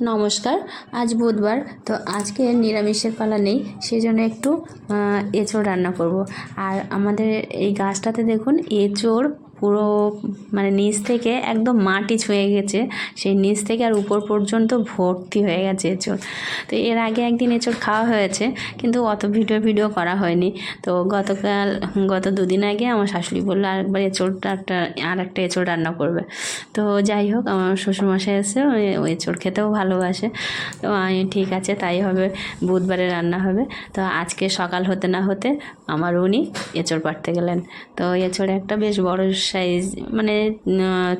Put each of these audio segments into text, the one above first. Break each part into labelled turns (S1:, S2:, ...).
S1: নমস্কার, আজ বুধবার, তো আজকে নিরামিষের পালা নেই সেই জন্য একটু এঁচোড় রান্না করব। আর আমাদের এই গাছটাতে দেখুন, এঁচোড় পুরো মানে নিচ থেকে একদম মাটি ছুঁয়ে গেছে। সেই নিচ থেকে আর উপর পর্যন্ত ভর্তি হয়ে গেছে এঁচোড়। তো এর আগে একদিন এঁচোড় খাওয়া হয়েছে, কিন্তু অত ভিডিও ভিডিও করা হয়নি। তো গতকাল, গত দুদিন আগে আমার শাশুড়ি বলল, আরেকবার এঁচোড়টা একটা আর একটা এঁচোড় রান্না করবে। তো যাই হোক, আমার শ্বশুরমশাই এসে ওই এঁচোড় খেতেও ভালোবাসে। তো আমি, ঠিক আছে, তাই হবে, বুধবারে রান্না হবে। তো আজকে সকাল হতে না হতে আমার উনি এঁচোড় পাড়তে গেলেন। তো এঁচোড় একটা বেশ বড় সাইজ মানে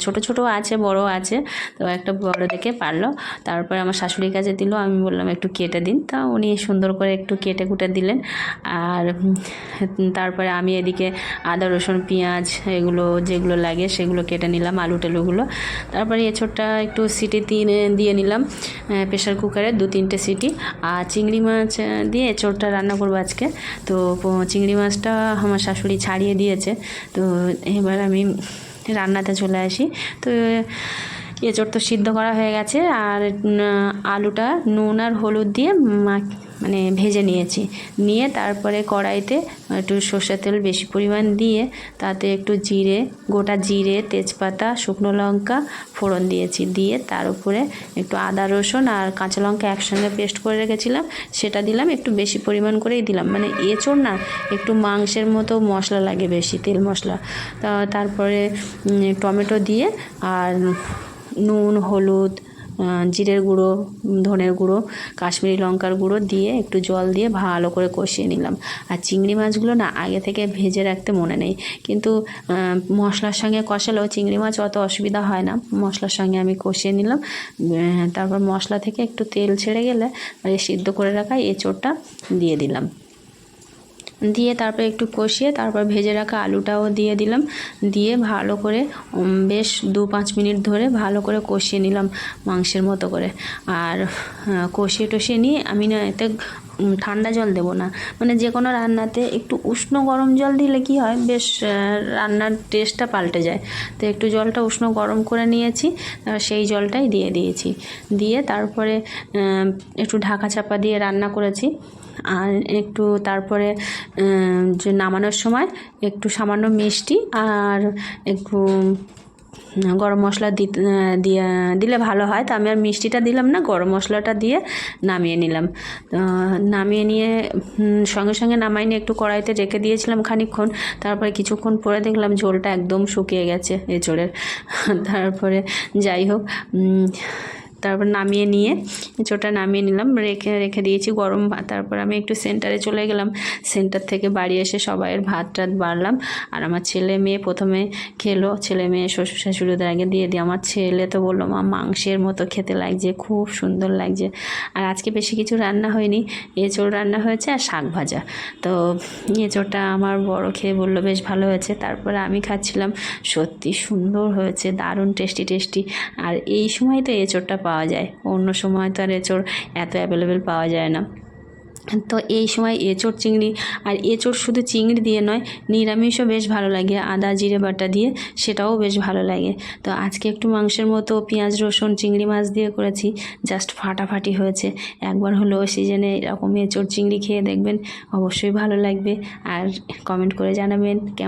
S1: ছোট ছোট আছে, বড় আছে। তো একটা বড় দেখে পারল। তারপরে আমার শাশুড়ির কাছে দিল। আমি বললাম, একটু কেটে দিন। তা উনি সুন্দর করে একটু কেটে কুটে দিলেন। আর তারপরে আমি এদিকে আদা, রসুন, পেঁয়াজ এগুলো যেগুলো লাগে সেগুলো কেটে নিলাম, আলু টালুগুলো। তারপরে এঁচোড়টা একটু সিটি দিয়ে নিলাম প্রেশার কুকারে দু তিনটে সিটি। আর চিংড়ি মাছ দিয়ে এঁচোড়টা রান্না করব আজকে। তো চিংড়ি মাছটা আমার শাশুড়ি ছাড়িয়ে দিয়েছে। তো এবার আমি রান্নাতে চলে আসি। তো এঁচোড় তো সিদ্ধ করা হয়ে গেছে আর আলুটা নুন আর হলুদ দিয়ে মানে ভেজে নিয়েছি। নিয়ে তারপরে কড়াইতে একটু সর্ষের তেল বেশি পরিমাণ দিয়ে তাতে একটু জিরে, গোটা জিরে, তেজপাতা, শুকনো লঙ্কা ফোড়ন দিয়েছি। দিয়ে তার উপরে একটু আদা, রসুন আর কাঁচা লঙ্কা একসঙ্গে পেস্ট করে রেখেছিলাম। সেটা দিলাম একটু বেশি পরিমাণ করেই দিলাম। মানে এঁচোড় না, একটু মাংসের মতো মশলা লাগে বেশি, তেল মশলা। তারপরে টমেটো দিয়ে আর নুন, হলুদ জিরের গুঁড়ো, ধনের গুঁড়ো, কাশ্মীরি লঙ্কার গুঁড়ো দিয়ে একটু জল দিয়ে ভালো করে কষিয়ে নিলাম। আর চিংড়ি মাছগুলো না আগে থেকে ভেজে রাখতে মনে নেই। কিন্তু মশলার সঙ্গে কষালেও চিংড়ি মাছ অত অসুবিধা হয় না। মশলার সঙ্গে আমি কষিয়ে নিলাম। তারপর মশলা থেকে একটু তেল ছেড়ে গেলে সিদ্ধ করে রাখা এঁচোড়টা দিয়ে দিলাম। দিয়ে তারপর একটু কষিয়ে তারপর ভেজে রাখা আলুটাও দিয়ে দিলাম। দিয়ে ভালো করে বেশ দু পাঁচ মিনিট ধরে ভালো করে কষিয়ে নিলাম মাংসের মতো করে। আর কষিয়ে টষিয়ে নিয়ে আমি না এতে ঠান্ডা জল দেবো না। মানে যে কোনো রান্নাতে একটু উষ্ণ গরম জল দিলে কি হয়, বেশ রান্নার টেস্টটা পাল্টে যায়। তো একটু জলটা উষ্ণ গরম করে নিয়েছি সেই জলটাই দিয়ে দিয়েছি। দিয়ে তারপরে একটু ঢাকা চাপা দিয়ে রান্না করেছি। আর একটু তারপরে যে নামানোর সময় একটু সামান্য মিষ্টি আর একটু গরম মশলা দিয়ে, দিলে ভালো হয়। তো আমি আর মিষ্টিটা দিলাম না, গরম মশলাটা দিয়ে নামিয়ে নিলাম। নামিয়ে নিয়ে সঙ্গে সঙ্গে নামাইনি একটু কড়াইতে রেখে দিয়েছিলাম খানিকক্ষণ। তারপরে কিছুক্ষণ পরে দেখলাম ঝোলটা একদম শুকিয়ে গেছে এঁচোড়ের। তারপরে যাই হোক তারপর নামিয়ে নিয়ে এঁচোড়টা নামিয়ে নিলাম, রেখে রেখে দিয়েছি গরম ভাত। তারপর আমি একটু সেন্টারে চলে গেলাম, সেন্টার থেকে বাড়ি এসে সবাইয়ের ভাত টাত বাড়লাম। আর আমার ছেলে মেয়ে প্রথমে খেলো, ছেলে মেয়ে শ্বশুর শাশুড়িদের আগে দিয়ে দিই আমার ছেলে তো বলল, মা, মাংসের মতো খেতে লাগছে, খুব সুন্দর লাগছে। আর আজকে বেশি কিছু রান্না হয়নি, এঁচোড় রান্না হয়েছে আর শাক ভাজা। তো এঁচোড়টা আমার বড় খেয়ে বলল, বেশ ভালো হয়েছে। তারপরে আমি খাচ্ছিলাম, সত্যি সুন্দর হয়েছে, দারুণ টেস্টি টেস্টি। আর এই সময় তো এঁচোড়টা পাওয়া যায়। অন্য সময় তো আর এঁচোড় এত অ্যাভেলেবেল পাওয়া যায় না। তো এই সময় এঁচোড় চিংড়ি আর এঁচোড় শুধু চিংড়ি দিয়ে নয়, নিরামিষও বেশ ভালো লাগে। আদা, জিরে, বাটা দিয়ে সেটাও বেশ ভালো লাগে। তো আজকে একটু মাংসের মতো পেঁয়াজ, রসুন, চিংড়ি মাছ দিয়ে করেছি। জাস্ট ফাটাফাটি হয়েছে। একবার হলেও সিজনে এরকম এঁচোড় চিংড়ি খেয়ে দেখবেন, অবশ্যই ভালো লাগবে। আর কমেন্ট করে জানাবেন কেমন